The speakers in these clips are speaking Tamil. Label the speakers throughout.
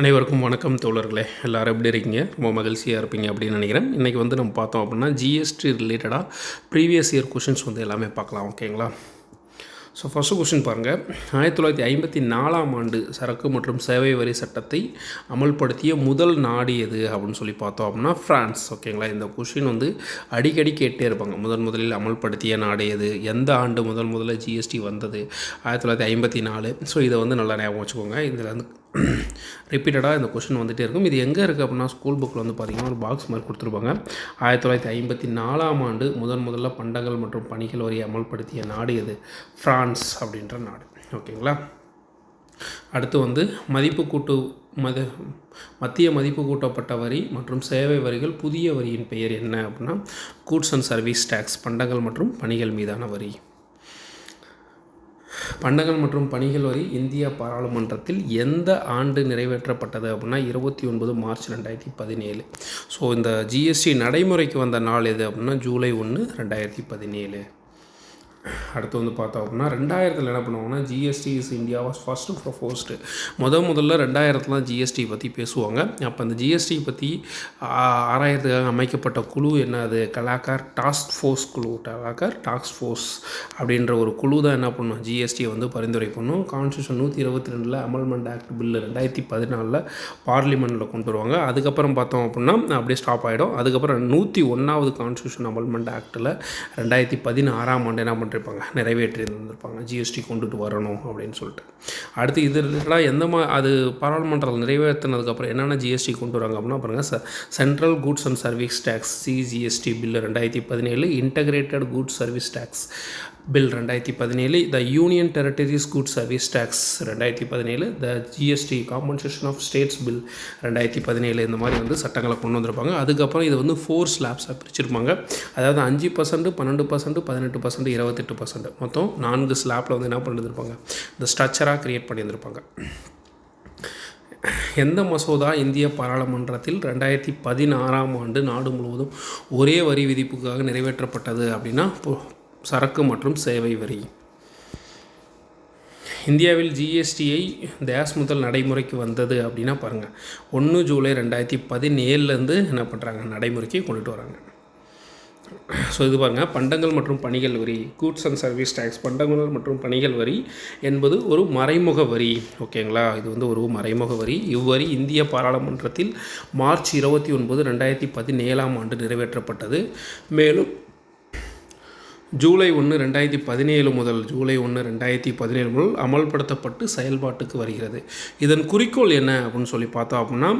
Speaker 1: அனைவருக்கும் வணக்கம் தோழர்களே. எல்லோரும் எப்படி இருக்கீங்க? ரொம்ப மகிழ்ச்சியாக இருப்பீங்க அப்படின்னு நினைக்கிறேன். இன்றைக்கி வந்து நம்ம பார்த்தோம் அப்படின்னா ஜிஎஸ்டி ரிலேட்டடாக ப்ரீவியஸ் இயர் கொஷின்ஸ் வந்து எல்லாமே பார்க்கலாம். ஓகேங்களா ஸோ ஃபஸ்ட்டு கொஷின் பாருங்கள் ஆயிரத்தி தொள்ளாயிரத்தி ஐம்பத்தி நாலாம் ஆண்டு சரக்கு மற்றும் சேவை வரி சட்டத்தை அமல்படுத்திய முதல் நாடு எது அப்படின்னு சொல்லி பார்த்தோம் அப்படின்னா ஃப்ரான்ஸ் ஓகேங்களா இந்த கொஷின் வந்து அடிக்கடி கேட்டே இருப்பாங்க. முதன் முதலில் அமல்படுத்திய நாடு எது? எந்த ஆண்டு முதல் முதல்ல ஜிஎஸ்டி வந்தது? ஆயிரத்தி தொள்ளாயிரத்தி ஐம்பத்தி நாலு. ஸோ இதை வந்து நல்லா ஞாபகம் வச்சுக்கோங்க. இதில் வந்து ரிப்பீட்டடாக இந்த கொஷின் வந்துகிட்டே இருக்கும். இது எங்கே இருக்குது அப்படின்னா ஸ்கூல் புக்கில் வந்து பார்த்திங்கன்னா ஒரு பாக்ஸ் மாதிரி கொடுத்துருப்பாங்க. ஆயிரத்தி தொள்ளாயிரத்தி ஐம்பத்தி நாலாம் ஆண்டு முதன் முதல்ல பண்டங்கள் மற்றும் பணிகள் வரி அமல்படுத்திய நாடு எது? ஃப்ரான்ஸ் அப்படின்ற நாடு. ஓகேங்களா? அடுத்து வந்து மதிப்பு கூட்டு மத மத்திய மதிப்பு கூட்டப்பட்ட வரி மற்றும் சேவை வரிகள் புதிய வரியின் பெயர் என்ன அப்படின்னா கூட்ஸ் அண்ட் சர்வீஸ் டேக்ஸ் பண்டங்கள் மற்றும் பணிகள் மீதான வரி. பண்டங்கள் மற்றும் பணிகள் வரி இந்திய பாராளுமன்றத்தில் எந்த ஆண்டு நிறைவேற்றப்பட்டது அப்படின்னா இருபத்தி ஒன்பது மார்ச் ரெண்டாயிரத்தி பதினேழு. ஸோ இந்த ஜிஎஸ்டி நடைமுறைக்கு வந்த நாள் எது அப்படின்னா ஜூலை ஒன்று ரெண்டாயிரத்தி பதினேழு. அடுத்து வந்து பார்த்தோம் அப்படின்னா ரெண்டாயிரத்தில் என்ன பண்ணுவாங்கன்னா GST is India was first proposed முத முதல்ல ரெண்டாயிரத்துல தான் ஜிஎஸ்டி பற்றி பேசுவாங்க. அப்போ அந்த ஜிஎஸ்டி பற்றி ஆறாயிரத்துக்காக அமைக்கப்பட்ட குழு என்னது கலாக்கார் டாஸ்க் ஃபோர்ஸ் குழு கலாக்கார் டாஸ்க் ஃபோர்ஸ் அப்படின்ற ஒரு குழு தான் என்ன பண்ணும்? ஜிஎஸ்டியை வந்து பரிந்துரை பண்ணும். கான்ஸ்டியூஷன் நூற்றி இருபத்தி ரெண்டில் அமல்மெண்ட் ஆக்ட் பில்லு ரெண்டாயிரத்தி பதினாலில் பார்லிமெண்ட்டில் கொண்டு வருவாங்க. அதுக்கப்புறம் பார்த்தோம் அப்படின்னா அப்படியே ஸ்டாப் ஆகிடும் அதுக்கப்புறம் நூற்றி ஒன்றாவது கான்ஸ்டியூஷன் அமல்மெண்ட் ஆக்டில் ரெண்டாயிரத்தி பதினாறாம் ஆண்டு என்ன பண்ணிருப்பாங்க நிறைவேற்றி இருந்திருப்பாங்க ஜிஎஸ்டி கொண்டுட்டு வரணும் அப்படின்னு சொல்லிட்டு. அடுத்து இது ரிலேட்டடாக எந்த மா அது பாராளுமன்றத்தில் நிறைவேற்றினதுக்கப்புறம் என்னென்ன ஜிஎஸ்டி கொண்டு வராங்க அப்படின்னா பாருங்கள் ச central goods and service tax CGST bill ரெண்டாயிரத்தி பதினேழு integrated goods service tax bill ரெண்டாயிரத்தி பதினேழு the union territories good service tax ரெண்டாயிரத்தி பதினேழு the GST compensation of states bill ரெண்டாயிரத்தி பதினேழு இந்த மாதிரி வந்து சட்டங்களை கொண்டு வந்திருப்பாங்க. அதுக்கப்புறம் இது வந்து ஃபோர் ஸ்லாப்ஸாக பிரிச்சிருப்பாங்க. அதாவது அஞ்சு பர்சன்ட் பன்னெண்டு பர்சன்ட் பதினெட்டு பர்சன்ட் இருபத்தி இருபத்தெட்டு பர்சன்ட். மொத்தம் நான்கு ஸ்லாப்பில் வந்து என்ன பண்ணியிருப்பாங்க இந்த ஸ்ட்ரக்சராக க்ரியேட் பண்ணியிருந்திருப்பாங்க எந்த மசோதா இந்திய பாராளுமன்றத்தில் ரெண்டாயிரத்தி பதினாறாம் ஆண்டு நாடு முழுவதும் ஒரே வரி விதிப்புக்காக நிறைவேற்றப்பட்டது அப்படின்னா சரக்கு மற்றும் சேவை வரி. இந்தியாவில் ஜிஎஸ்டியை தேஸ் முதல் நடைமுறைக்கு வந்தது அப்படின்னா பாருங்கள் ஒன்று ஜூலை ரெண்டாயிரத்தி பதினேழுலேருந்து என்ன பண்ணுறாங்க நடைமுறைக்கு கொண்டுட்டு வராங்க. ஸோ இது பாருங்கள் பண்டங்கள் மற்றும் பணிகள் வரி கூட்ஸ் அண்ட் சர்வீஸ் டேக்ஸ் பண்டங்கள் மற்றும் பணிகள் வரி என்பது ஒரு மறைமுக வரி. ஓகேங்களா இது வந்து ஒரு மறைமுக வரி. இவ்வரி இந்திய பாராளுமன்றத்தில் மார்ச் இருபத்தி ஒன்பது ரெண்டாயிரத்தி பதினேழாம் ஆண்டு நிறைவேற்றப்பட்டது. மேலும் ஜூலை ஒன்று ரெண்டாயிரத்தி பதினேழு முதல் ஜூலை ஒன்று ரெண்டாயிரத்தி பதினேழு முதல் அமல்படுத்தப்பட்டு செயல்பாட்டுக்கு வருகிறது. இதன் குறிக்கோள் என்ன அப்படின்னு சொல்லி பார்த்தோம் அப்படின்னா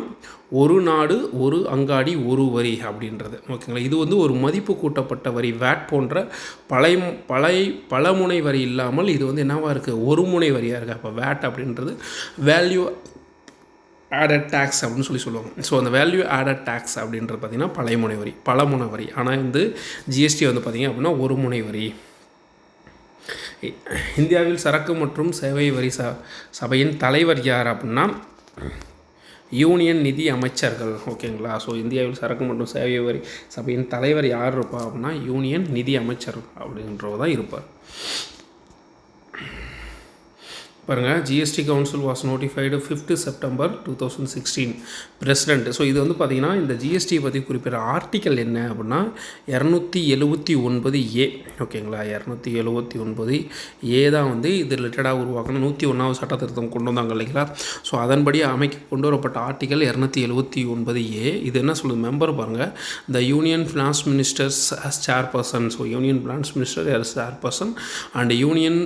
Speaker 1: ஒரு நாடு ஒரு அங்காடி ஒரு வரி அப்படின்றது. ஓகேங்களா? இது வந்து ஒரு மதிப்பு கூட்டப்பட்ட வரி வேட் போன்ற பழைய பழைய பலமுனை வரி இல்லாமல் இது வந்து என்னவாக இருக்குது ஒரு முனை வரியாக இருக்குது அப்போ வேட் அப்படின்றது வேல்யூ ஆடட் டேக்ஸ் அப்படின்னு சொல்லி சொல்லுவாங்க. ஸோ அந்த வேல்யூ ஆடட் டேக்ஸ் அப்படின்றது பார்த்திங்கன்னா பழைய முனை வரி பல முனை வரி. ஆனால் வந்து ஜிஎஸ்டி வந்து பார்த்திங்க அப்படின்னா ஒரு முனை வரி. இந்தியாவில் சரக்கு மற்றும் சேவை வரி ச சபையின் தலைவர் யார் அப்படின்னா யூனியன் நிதி அமைச்சர்கள். ஓகேங்களா ஸோ இந்தியாவில் சரக்கு மற்றும் சேவை வரி சபையின் தலைவர் யார் இருப்பா அப்படின்னா யூனியன் நிதி அமைச்சர் அப்படின்றவர் தான் இருப்பார். பாருங்கள் GST council was notified fifth September two thousand sixteen president so இது வந்து பார்த்திங்கன்னா இந்த ஜிஎஸ்டி பற்றி குறிப்பிட்ட ஆர்டிக்கல் என்ன அப்படின்னா இரநூத்தி எழுபத்தி ஒன்பது ஏ ஓகேங்களா இரநூத்தி எழுபத்தி ஒன்பது ஏ தான் வந்து இது ரிலேட்டடாக உருவாக்கணும் நூற்றி ஒன்றாவது சட்ட திருத்தம் கொண்டு வந்தாங்க இல்லைங்களா? ஸோ அதன்படி அமைக்க கொண்டு வரப்பட்ட ஆர்டிக்கல் இரநூத்தி எழுபத்தி ஒன்பது ஏ இது என்ன சொல்லுது? மெம்பர் பாருங்கள் the union finance ministers as chairperson so union finance minister as chairperson and union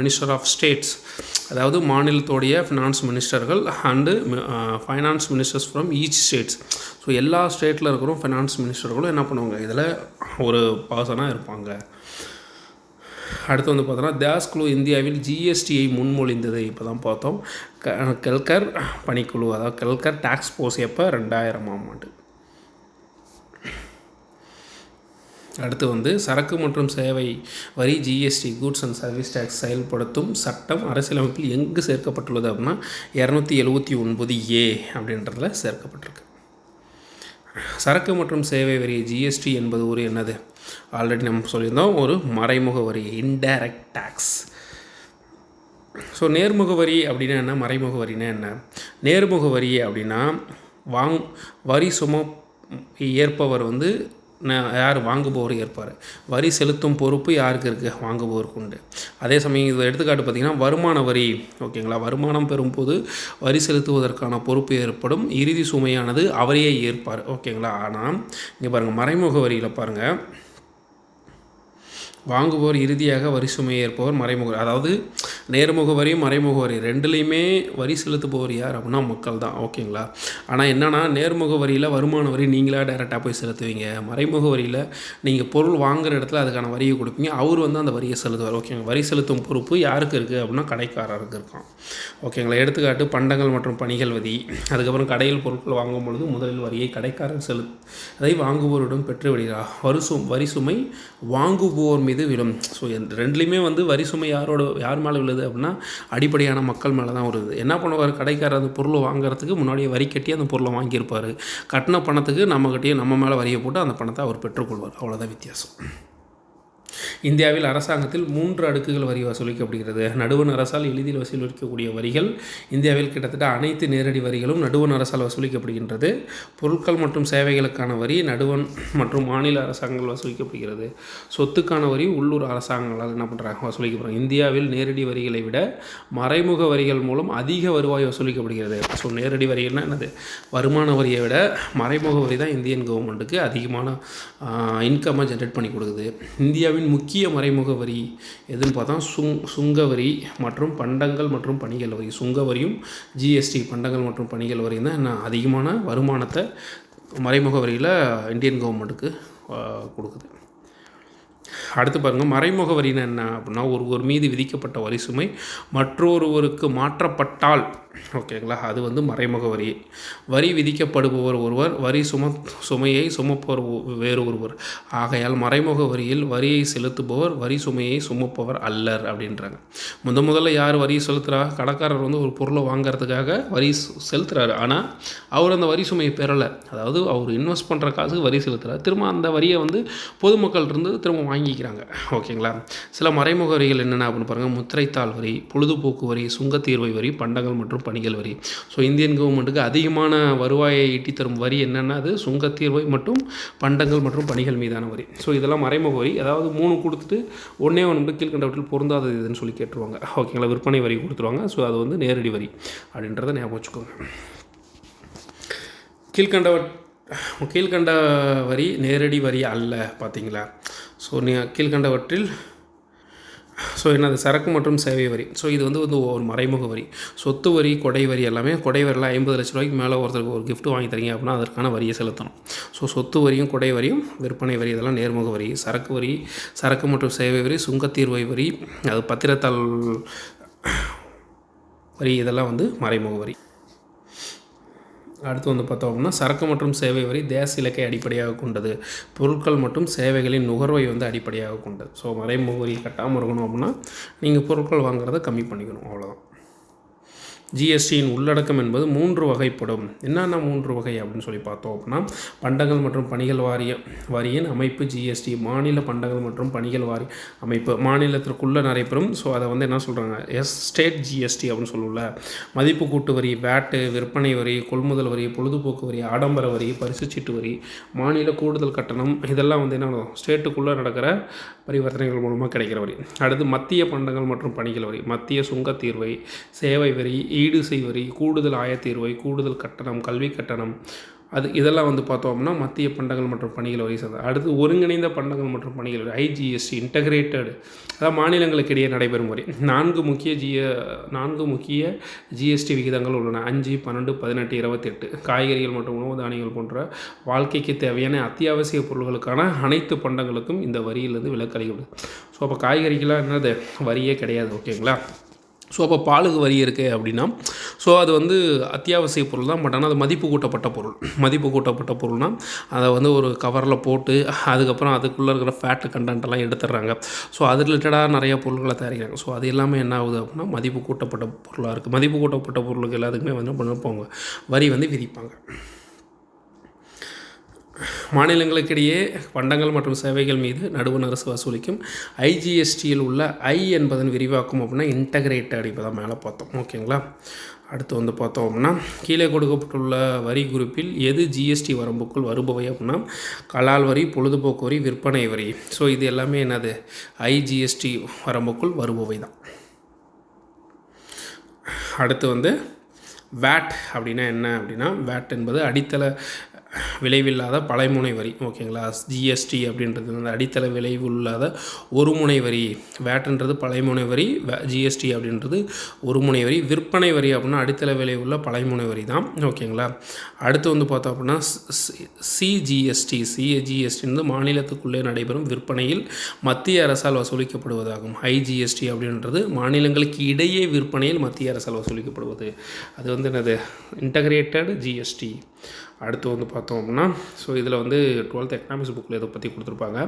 Speaker 1: minister of state states அதாவது மாநிலத்தோடைய finance மினிஸ்டர்கள் and finance ministers from each states so எல்லா ஸ்டேட்டில் இருக்கிற ஃபினான்ஸ் மினிஸ்டர்களும் என்ன பண்ணுவாங்க? இதில் ஒரு பர்சனாக இருப்பாங்க. அடுத்து வந்து பார்த்தோன்னா தேஸ் குழு இந்தியாவில் ஜிஎஸ்டியை முன்மொழிந்தது இப்போ தான் பார்த்தோம் கெல்கர் பணிக்குழு அதாவது கெல்கர் டாக்ஸ் போஸ் எப்போ? ரெண்டாயிரமாம் ஆண்டு. அடுத்து வந்து சரக்கு மற்றும் சேவை வரி GST goods and service tax செயல்படுத்தும் சட்டம் அரசியலமைப்பில் எங்கு சேர்க்கப்பட்டுள்ளது அப்படின்னா இரநூத்தி எழுபத்தி ஒன்பது ஏ அப்படின்றதில் சேர்க்கப்பட்டிருக்கு. சரக்கு மற்றும் சேவை வரி ஜிஎஸ்டி என்பது ஒரு என்னது? ஆல்ரெடி நம்ம சொல்லியிருந்தோம் ஒரு மறைமுக வரி இன்டைரக்ட் டேக்ஸ் ஸோ நேர்முக வரி அப்படின்னா என்ன? மறைமுக வரினா என்ன? நேர்முக வரி அப்படின்னா வாங் வரி சும ஏற்பவர் வந்து யார் வாங்குபவர் ஏற்பார். வரி செலுத்தும் பொறுப்பு யாருக்கு இருக்குது வாங்குபவருக்கு உண்டு. அதே சமயம் இது எடுத்துக்காட்டு பார்த்திங்கன்னா வருமான வரி ஓகேங்களா? வருமானம் பெறும்போது வரி செலுத்துவதற்கான பொறுப்பு ஏற்படும். இறுதி சுமையானது அவரையே ஏற்பார். ஓகேங்களா? ஆனால் இங்கே பாருங்கள் மறைமுக வரியில் பாருங்கள் வாங்குபவர் இறுதியாக வரி சுமையை ஏற்பவர் மறைமுக அதாவது நேர்முக வரி மறைமுக வரி ரெண்டுலேயுமே வரி செலுத்துபவர் யார் அப்படின்னா மக்கள் தான். ஓகேங்களா? ஆனால் என்னென்னா நேர்முக வரியில் வருமான வரி நீங்களாக டைரெக்டாக போய் செலுத்துவீங்க. மறைமுக வரியில் நீங்கள் பொருள் வாங்குற இடத்துல அதுக்கான வரியை கொடுப்பீங்க. அவர் வந்து அந்த வரியை செலுத்துவார். ஓகேங்க? வரி செலுத்தும் பொறுப்பு யாருக்கு இருக்குது அப்படின்னா கடைக்காரருக்கு இருக்கும். ஓகேங்களா? எடுத்துக்காட்டு பண்டங்கள் மற்றும் பணிகள் வரி. அதுக்கப்புறம் கடையில் பொருட்கள் வாங்கும் பொழுது முதலில் வரியை கடைக்காரர் செலுத் அதை வாங்குவோரிடம் பெற்று விடுகிறார். வரி வரி சுமை வாங்குவோர் மீது இது விழும் ஸோ ரெண்டுலேயுமே வந்து வரி சுமை யாரோட யார் மேலே விழுது அப்படின்னா அடிப்படையான மக்கள் மேலே தான் வருது என்ன பண்ணுவார்? கடைக்காரர் அந்த பொருளை வாங்குறதுக்கு முன்னாடியே வரி கட்டி அந்த பொருளை வாங்கியிருப்பார். கட்டின பணத்துக்கு நம்மக்கிட்டேயே நம்ம மேலே வரியை போட்டு அந்த பணத்தை அவர் பெற்றுக்கொள்வார். அவ்வளோதான் வித்தியாசம். இந்தியாவில் அரசாங்கத்தில் மூன்று அடுக்குகள் வரி வசூலிக்கப்படுகிறது. நடுவண் அரசால் எளிதில் வசூலிக்கக்கூடிய வரிகள் இந்தியாவில் கிட்டத்தட்ட அனைத்து நேரடி வரிகளும் நடுவண் அரசால் வசூலிக்கப்படுகின்றது. பொருட்கள் மற்றும் சேவைகளுக்கான வரி நடுவண் மற்றும் மாநில அரசாங்கங்கள் வசூலிக்கப்படுகிறது. சொத்துக்கான வரி உள்ளூர் அரசாங்கங்களால் என்ன பண்ணுறாங்க வசூலிக்கப்படுறாங்க. இந்தியாவில் நேரடி வரிகளை விட மறைமுக வரிகள் மூலம் அதிக வருவாய் வசூலிக்கப்படுகிறது. ஸோ நேரடி வரிகள்னா என்னது? வருமான வரியை விட மறைமுக வரி தான் இந்தியன் கவர்மெண்ட்டுக்கு அதிகமான இன்கம்மை ஜென்ரேட் பண்ணி கொடுக்குது. இந்தியாவின் முக்கிய மறைமுக வரி எதுன்னு பார்த்தா சுங் சுங்க வரி மற்றும் பண்டங்கள் மற்றும் பணிகள் வரி. சுங்க வரியும் ஜிஎஸ்டி பண்டங்கள் மற்றும் பணிகள் வரியும் தான் என்ன அதிகமான வருமானத்தை மறைமுக வரியில் இந்தியன் கவர்மெண்ட்டுக்கு கொடுக்குது. அடுத்து பாருங்கள் மறைமுக வரின்னு என்ன அப்படின்னா ஒருவர் மீது விதிக்கப்பட்ட வரி சுமை மற்றொருவருக்கு மாற்றப்பட்டால் ஓகேங்களா அது வந்து மறைமுக வரி. வரி விதிக்கப்படுபவர் ஒருவர் வரி சும சுமையை சுமப்பவர் வேறு ஒருவர். ஆகையால் மறைமுக வரியில் வரியை செலுத்துபவர் வரி சுமையை சுமப்பவர் அல்லர் அப்படின்றாங்க. முத முதல்ல யார் வரி செலுத்துறா? கடைக்காரர் வந்து ஒரு பொருளை வாங்குறதுக்காக வரி செலுத்துகிறாரு ஆனால் அவர் அந்த வரி சுமையை பெறலை. அதாவது அவர் இன்வெஸ்ட் பண்ணுற காசுக்கு வரி செலுத்துகிறார் திரும்ப அந்த வரியை வந்து பொதுமக்கள் இருந்து திரும்ப வாங்கிக்கிறாங்க. ஓகேங்களா சில மறைமுக வரிகள் என்னென்ன அப்படின்னு பாருங்கள் முத்திரைத்தாள் வரி பொழுதுபோக்கு வரி சுங்கத்தீர்வை வரி பண்டங்கள் மற்றும் பணிகள் வரி. ஸோ இந்தியன் கவர்மெண்ட்டுக்கு அதிகமான வருவாயை ஈட்டி தரும் வரி என்னென்னா அது சுங்கத்தீர்வை மற்றும் பண்டங்கள் மற்றும் பணிகள் மீதான வரி. ஸோ இதெல்லாம் மறைமுக வரி. அதாவது மூணு கொடுத்துட்டு ஒன்றே ஒன்று கீழ்கண்டவற்றில் பொருந்தாதது இதுன்னு சொல்லி கேட்டுருவாங்க. ஓகேங்களா விற்பனை வரி கொடுத்துருவாங்க. ஸோ அது வந்து நேரடி வரி அப்படின்றத ஞாபகம் வச்சுக்கோங்க. கீழ்கண்டவ கீழ்கண்ட வரி நேரடி வரி அல்ல பார்த்தீங்களா ஸோ நீ கீழ்கண்டவற்றில் ஸோ என்னது சரக்கு மற்றும் சேவை வரி. ஸோ இது வந்து வந்து ஒரு மறைமுக வரி. சொத்து வரி கொடை வரி எல்லாமே கொடை வரியில் ஐம்பது லட்ச ரூபாய்க்கு மேலே ஒருத்தருக்கு ஒரு கிஃப்ட் வாங்கி தரீங்க அப்படின்னா அதற்கான வரியை செலுத்தணும். ஸோ சொத்து வரியும் கொடை வரியும் விற்பனை வரி இதெல்லாம் நேர்முக வரி. சரக்கு வரி சரக்கு மற்றும் சேவை வரி சுங்கத்தீர்வை வரி அது பத்திரத்தாள் வரி இதெல்லாம் வந்து மறைமுக வரி. அடுத்து வந்து பார்த்தோம் அப்படின்னா சரக்கு மற்றும் சேவை வரி தேச இலக்கை அடிப்படையாக கொண்டது. பொருட்கள் மற்றும் சேவைகளின் நுகர்வை வந்து அடிப்படையாக கொண்டது. ஸோ மறைமுக வரி கட்டாமல் இருக்கணும் அப்படின்னா நீங்கள் பொருட்கள் வாங்குறதை கம்மி பண்ணிக்கணும். அவ்வளோதான் ஜிஎஸ்டியின் உள்ளடக்கம் என்பது மூன்று வகைப்படும். என்னென்ன மூன்று வகை அப்படின்னு சொல்லி பார்த்தோம் அப்படின்னா பண்டங்கள் மற்றும் பணிகள் வாரிய வரியின் அமைப்பு ஜிஎஸ்டி மாநில பண்டங்கள் மற்றும் பணிகள் வாரி அமைப்பு. மாநிலத்திற்குள்ளே நடைபெறும் ஸோ அதை வந்து என்ன சொல்கிறாங்க எஸ் ஸ்டேட் ஜிஎஸ்டி அப்படின்னு சொல்லுவோம்ல. மதிப்பு கூட்டு வரி வேட்டு விற்பனை வரி கொள்முதல் வரி பொழுதுபோக்கு வரி ஆடம்பர வரி பரிசுச்சீட்டு வரி மாநில கூடுதல் கட்டணம் இதெல்லாம் வந்து என்ன ஸ்டேட்டுக்குள்ளே நடக்கிற பரிவர்த்தனைகள் மூலமாக கிடைக்கிற வரி. அடுத்து மத்திய பண்டங்கள் மற்றும் பணிகள் வரி. மத்திய சுங்க தீர்வை சேவை வரி ஈடு செய்வரி கூடுதல் ஆயத்தீர்வை கூடுதல் கட்டணம் கல்வி கட்டணம் அது இதெல்லாம் வந்து பார்த்தோம் அப்படின்னா மத்திய பண்டங்கள் மற்றும் பணிகள் வரி சார்ந்தது அடுத்து ஒருங்கிணைந்த பண்டங்கள் மற்றும் பணிகள் வரி ஐஜிஎஸ்டி இன்டகிரேட்டடு அதாவது மாநிலங்களுக்கு இடையே நடைபெறும் வரி. நான்கு முக்கிய ஜிய நான்கு முக்கிய ஜிஎஸ்டி விகிதங்கள் உள்ளன. அஞ்சு பன்னெண்டு பதினெட்டு இருபத்தெட்டு. காய்கறிகள் மற்றும் உணவு தானியங்கள் போன்ற வாழ்க்கைக்கு தேவையான அத்தியாவசிய பொருட்களுக்கான அனைத்து பண்டங்களுக்கும் இந்த வரியிலிருந்து விலக்கு அளிக்கப்படுது ஸோ அப்போ காய்கறிக்கெலாம் என்னது? வரியே கிடையாது ஓகேங்களா? ஸோ அப்போ பாலுக்கு வரி இருக்குது அப்படின்னா ஸோ அது வந்து அத்தியாவசிய பொருள் தான் பட் ஆனால் அது மதிப்பு கூட்டப்பட்ட பொருள். மதிப்பு கூட்டப்பட்ட பொருள்னால் அதை வந்து ஒரு கவரில் போட்டு அதுக்கப்புறம் அதுக்குள்ளே இருக்கிற ஃபேட்டு கண்டென்ட்டெல்லாம் எடுத்துடுறாங்க. ஸோ அது ரிலேட்டடாக நிறைய பொருள்களை தயாரிக்கிறாங்க. ஸோ அது எல்லாமே என்ன ஆகுது அப்படின்னா மதிப்பு கூட்டப்பட்ட பொருளாக இருக்குது மதிப்பு கூட்டப்பட்ட பொருளுக்கு எல்லாத்துக்குமே வந்து என்ன பண்ணுவாங்க வரி வந்து விதிப்பாங்க. மாநிலங்களுக்கிடையே பண்டங்கள் மற்றும் சேவைகள் மீது நடுவண் அரசு வசூலிக்கும் ஐஜிஎஸ்டியில் உள்ள ஐ என்பதன் விரிவாக்கம் அப்படின்னா இன்டகிரேட்டட் இப்போ தான் மேலே பார்த்தோம். ஓகேங்களா? அடுத்து வந்து பார்த்தோம் அப்படின்னா கீழே கொடுக்கப்பட்டுள்ள வரி குறிப்பில் எது ஜிஎஸ்டி வரம்புக்குள் வருபவை அப்படின்னா கலால் வரி பொழுதுபோக்கு வரி விற்பனை வரி. ஸோ இது எல்லாமே என்னது? ஐஜிஎஸ்டி வரம்புக்குள் வருபவை தான். அடுத்து வந்து வேட் அப்படின்னா என்ன அப்படின்னா வேட் என்பது அடித்தள விளைவில்லாத பலைமுனை வரி ஓகேங்களா? ஜிஎஸ்டி அப்படின்றது வந்து அடித்தள விளைவு இல்லாத ஒரு முனை வரி. வேட்டன்றது பழைமுனை வரி ஜிஎஸ்டி அப்படின்றது ஒரு முனை வரி. விற்பனை வரி அப்படின்னா அடித்தள விளைவுள்ள பழைமுனை வரி தான் ஓகேங்களா? அடுத்து வந்து பார்த்தோம் அப்படின்னா சிஜிஎஸ்டி சிஏஜிஎஸ்டி வந்து மாநிலத்துக்குள்ளே நடைபெறும் விற்பனையில் மத்திய அரசால் வசூலிக்கப்படுவதாகும். ஐஜிஎஸ்டி அப்படின்றது மாநிலங்களுக்கு இடையே விற்பனையில் மத்திய அரசால் வசூலிக்கப்படுவது. அது வந்து என்னது? இன்டகிரேட்டட் ஜிஎஸ்டி அடுத்து வந்து பார்த்தோம் அப்படின்னா ஸோ இதில் வந்து டுவெல்த் எக்கனாமிக்ஸ் புக்கில் இதை பற்றி கொடுத்துருப்பாங்க.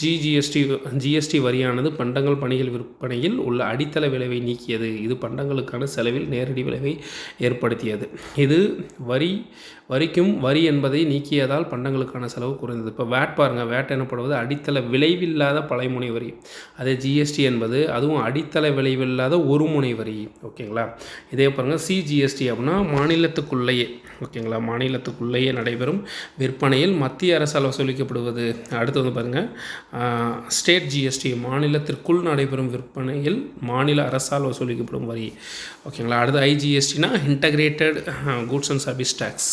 Speaker 1: ஜிஜிஎஸ்டி ஜிஎஸ்டி வரியானது பண்டங்கள் பணிகள் விற்பனையில் உள்ள அடித்தள விளைவை நீக்கியது. இது பண்டங்களுக்கான செலவில் நேரடி விளைவை ஏற்படுத்தியது. இது வரி வரிக்கும் வரி என்பதை நீக்கியதால் பண்டங்களுக்கான செலவு குறைந்தது. இப்போ வேட் பாருங்கள் வேட் எனப்படுவது அடித்தள விளைவில்லாத பழைமுனை வரி. அதே ஜிஎஸ்டி என்பது அதுவும் அடித்தள விளைவில்லாத ஒரு முனை வரி. ஓகேங்களா? இதே பாருங்கள் சிஜிஎஸ்டி அப்படின்னா மாநிலத்துக்குள்ளேயே. ஓகேங்களா? மாநிலத்துக்குள்ளேயே நடைபெறும் விற்பனையில் மத்திய அரசால் வசூலிக்கப்படுவது. அடுத்து வந்து பாருங்கள் ஸ்டேட் ஜிஎஸ்டி மாநிலத்திற்குள் நடைபெறும் விற்பனையில் மாநில அரசால் வசூலிக்கப்படும் வரி. ஓகேங்களா? அடுத்து ஐஜிஎஸ்டினா integrated goods and service tax.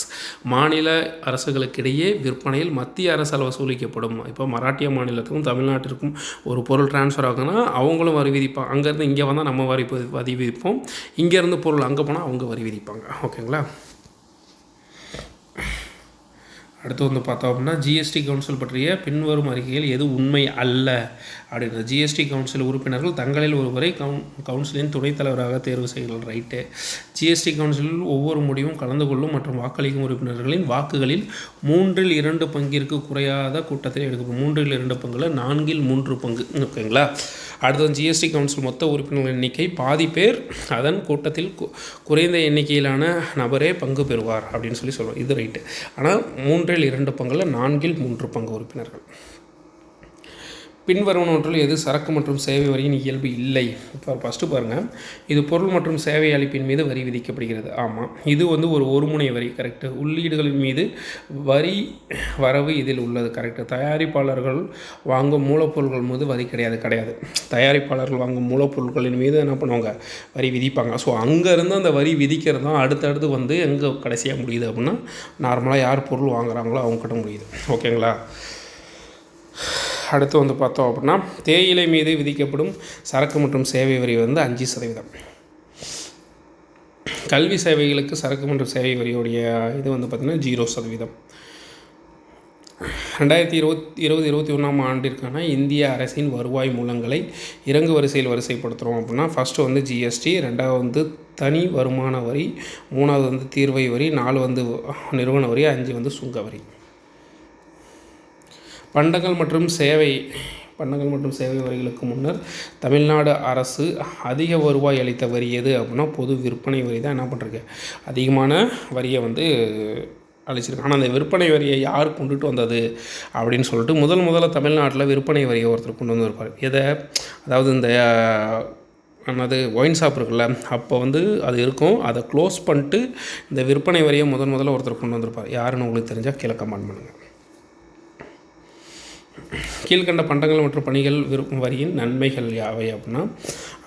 Speaker 1: மாநில அரசுகளுக்கிடையே விற்பனையில் மத்திய அரசால் வசூலிக்கப்படும். இப்போ மராட்டிய மாநிலத்துக்கும் தமிழ்நாட்டிற்கும் ஒரு பொருள் டிரான்ஸ்ஃபர் ஆகுதுன்னா அவங்களும் வரி விதிப்பாங்க அங்கேருந்து இங்கே வந்தால் நம்ம வரி வரி விதிப்போம். இங்கேருந்து பொருள் அங்கே போனால் அவங்க வரி விதிப்பாங்க. ஓகேங்களா? அடுத்து வந்து பார்த்தோம் அப்படின்னா ஜிஎஸ்டி கவுன்சில் பற்றிய பின்வரும் அறிக்கைகள் எது உண்மை அல்ல அப்படின்றது. ஜிஎஸ்டி கவுன்சில் உறுப்பினர்கள் தங்களில் ஒருவரை கவுன் கவுன்சிலின் துணைத் தலைவராக தேர்வு செய்கிறார் ரைட்டு ஜிஎஸ்டி கவுன்சிலில் ஒவ்வொரு முடிவும் கலந்து கொள்ளும் மற்றும் வாக்களிக்கும் உறுப்பினர்களின் வாக்குகளில் மூன்றில் இரண்டு பங்கிற்கு குறையாத கூட்டத்தில் எடுக்கப்படும். மூன்றில் இரண்டு பங்கில் நான்கில் மூன்று பங்கு ஓகேங்களா அடுத்தது ஜிஎஸ்டி கவுன்சில் மொத்த உறுப்பினர்கள் எண்ணிக்கை பாதி பேர் அதன் கூட்டத்தில் குறைந்த எண்ணிக்கையிலான நபரே பங்கு பெறுவார் அப்படின்னு சொல்லி சொல்லுவோம் இது ரைட்டு ஆனால் மூன்றில் இரண்டு பங்கில் நான்கில் மூன்று பங்கு உறுப்பினர்கள். பின்வருவனவற்றில் எது சரக்கு மற்றும் சேவை வரியின் இயல்பு இல்லை? இப்போ ஃபஸ்ட்டு பாருங்கள் இது பொருள் மற்றும் சேவை அளிப்பின் மீது வரி விதிக்கப்படுகிறது. ஆமாம் இது வந்து ஒரு ஒருமுனை வரி கரெக்டு உள்ளீடுகளின் மீது வரி வரவு இதில் உள்ளது கரெக்டு தயாரிப்பாளர்கள் வாங்கும் மூலப்பொருட்கள் மீது வரி கிடையாது கிடையாது. தயாரிப்பாளர்கள் வாங்கும் மூலப்பொருட்களின் மீது என்ன பண்ணுவாங்க? வரி விதிப்பாங்க. ஸோ அங்கேருந்து அந்த வரி விதிக்கிறது தான் அடுத்தடுத்து வந்து எங்கே கடைசியாக முடியுது அப்படின்னா நார்மலாக யார் பொருள் வாங்குறாங்களோ அவங்ககிட்ட முடியுது. ஓகேங்களா அடுத்து வந்து பார்த்தோம் அப்படின்னா தேயிலை மீது விதிக்கப்படும் சரக்கு மற்றும் சேவை வரி வந்து அஞ்சு சதவீதம். கல்வி சேவைகளுக்கு சரக்கு மற்றும் சேவை வரியுடைய இது வந்து பார்த்திங்கன்னா ஜீரோ சதவீதம். ரெண்டாயிரத்தி இருபத்தி இருபது இருபத்தி ஒன்றாம் ஆண்டிற்கான இந்திய அரசின் வருவாய் மூலங்களை இறங்கு வரிசையில் வரிசைப்படுத்துகிறோம் அப்படின்னா ஃபஸ்ட்டு வந்து ஜிஎஸ்டி ரெண்டாவது வந்து தனி வருமான வரி மூணாவது வந்து தீர்வை வரி நாலு வந்து நிறுவன வரி அஞ்சு வந்து சுங்க வரி. பண்டங்கள் மற்றும் சேவை பண்டங்கள் மற்றும் சேவை வரிகளுக்கு முன்னர் தமிழ்நாடு அரசு அதிக வருவாய் அளித்த வரி எது அப்படின்னா பொது விற்பனை வரி தான் என்ன பண்ணுறீங்க அதிகமான வரியை வந்து அழிச்சிருக்கு ஆனால் அந்த விற்பனை வரியை யார் கொண்டுட்டு வந்தது அப்படின்னு சொல்லிட்டு முதல் முதல்ல தமிழ்நாட்டில் விற்பனை வரியை ஒருத்தர் கொண்டு வந்திருப்பார். எதை? அதாவது இந்த என்னது ஒயின் ஷாப் இருக்குல்ல அப்போ வந்து அது இருக்கும். அதை க்ளோஸ் பண்ணிட்டு இந்த விற்பனை வரியை முதன் முதல்ல ஒருத்தர் கொண்டு வந்திருப்பார். யாருன்னு உங்களுக்கு தெரிஞ்சால் கீழே கமெண்ட் பண்ணுங்கள் கீழ்கண்ட பண்டங்கள் மற்றும் பணிகள் விருப்பம் வரியின் நன்மைகள் யாவை அப்படின்னா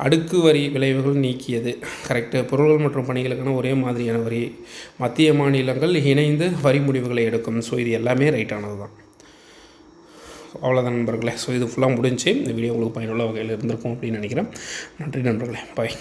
Speaker 1: அடுக்கு வரி விளைவுகள் நீக்கியது. கரெக்டு பொருள்கள் மற்றும் பணிகளுக்கான ஒரே மாதிரியான வரி. மத்திய மாநிலங்கள் இணைந்து வரி முடிவுகளை எடுக்கும். ஸோ இது எல்லாமே ரைட்டானது தான். அவ்வளோதான் நண்பர்களே. ஸோ இது ஃபுல்லாக முடிஞ்சு இந்த வீடியோ உங்களுக்கு பயனுள்ள வகையில் இருந்திருக்கும் அப்படின்னு நினைக்கிறேன். நன்றி நண்பர்களே. பாய்